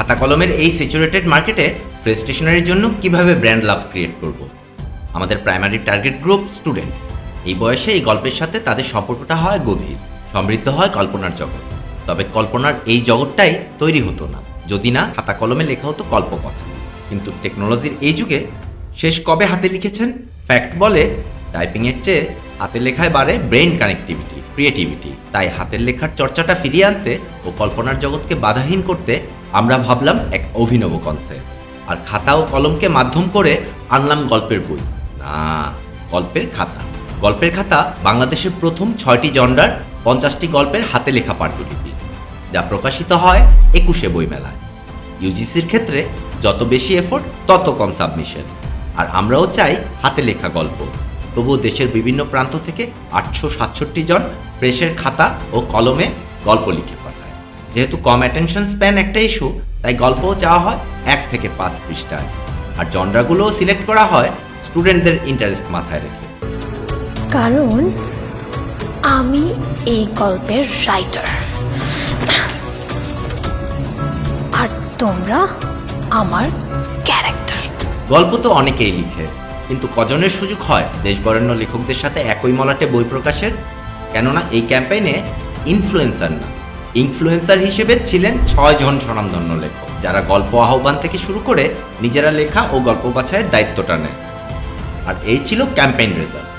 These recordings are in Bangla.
খাতা কলমের এই স্যাচুরেটেড মার্কেটে ফ্রেশ স্টেশনারির জন্য কীভাবে ব্র্যান্ড লাভ ক্রিয়েট করব? আমাদের প্রাইমারি টার্গেট গ্রুপ স্টুডেন্ট এই বয়সে এই গল্পের সাথে তাদের সম্পর্কটা হয় গভীর, সমৃদ্ধ হয় কল্পনার জগৎ। তবে কল্পনার এই জগৎটাই তৈরি হতো না। যদি না, খাতা কলমে লেখা হতো কল্পকথা। কিন্তু টেকনোলজির এই যুগে শেষ কবে হাতে লিখেছেন? ফ্যাক্ট বলে টাইপিংয়ের চেয়ে হাতে লেখায় বাড়ে ব্রেন কানেক্টিভিটি ক্রিয়েটিভিটি তাই হাতের লেখার চর্চাটা ফিরিয়ে আনতে ও কল্পনার জগৎকে বাধাহীন করতে আমরা ভাবলাম এক অভিনব কনসেপ্ট আর খাতা ও কলমকে মাধ্যম করে আনলাম গল্পের বই। না, গল্পের খাতা। গল্পের খাতা বাংলাদেশের প্রথম ছয়টি জন্ডার পঞ্চাশটি গল্পের হাতে লেখা পাণ্ডুলিপি যা প্রকাশিত হয় একুশে বইমেলায়। ইউজিসির ক্ষেত্রে যত বেশি এফোর্ট তত কম সাবমিশন আর আমরাও চাই হাতে লেখা গল্প। তবুও দেশের বিভিন্ন প্রান্ত থেকে আটশো সাতষট্টি জন প্রেসের খাতা ও কলমে গল্প লিখে পাঠায়। যেহেতু কম অ্যাটেনশন স্প্যান একটা ইস্যু তাই গল্পও চাওয়া হয় এক থেকে পাঁচ পৃষ্ঠায়। আর জনরাগুলোও সিলেক্ট করা হয় স্টুডেন্টদের ইন্টারেস্ট মাথায় রেখে। কারণ আমি এই গল্পের রাইটার। আর তোমরা আমার ক্যারেক্টার। গল্প তো অনেকেই লিখে। কিন্তু কজনের সুযোগ হয়? দেশবরেণ্য লেখকদের সাথে একই মলাটে বই প্রকাশের? কেননা এই ক্যাম্পেইনে ইনফ্লুয়েন্সার না। ইনফ্লুয়েন্সার হিসেবে ছিলেন ছয় জন স্বনামধন্য লেখক, যারা গল্প আহ্বান থেকে শুরু করে নিজেরা লেখা ও গল্প বাছাইয়ের দায়িত্বটা নেয়। আর এই ছিল ক্যাম্পেইন রেজাল্ট।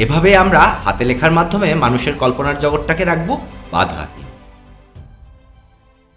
এভাবে আমরা হাতে লেখার মাধ্যমে মানুষের কল্পনার জগৎটাকে রাখব বাধাহীন